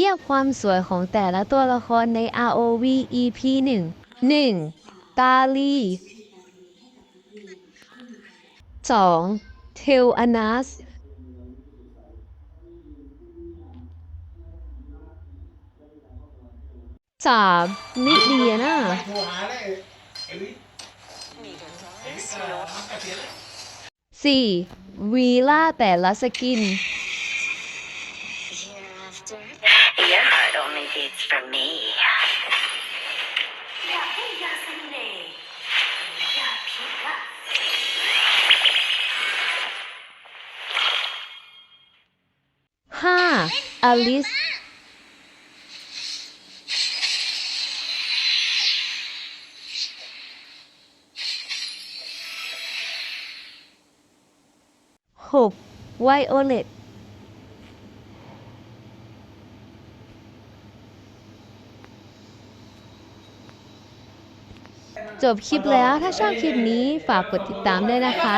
ทียบความสวยของแต่ละตัวละครใน ROV EP 1 1. ตาลี 2. เทลอนัส 3. ลิเดียนาโทรหาเลยไอ้ลิไอ้ลิเอ่อมันกระเทียม 4. วีล่าแต่ละสกิน Hereafter, your heart only beats for me. Hi, Alice. Hộp Violet จบคลิปแล้วถ้าชอบคลิปนี้ฝากกดติดตามด้วยนะคะ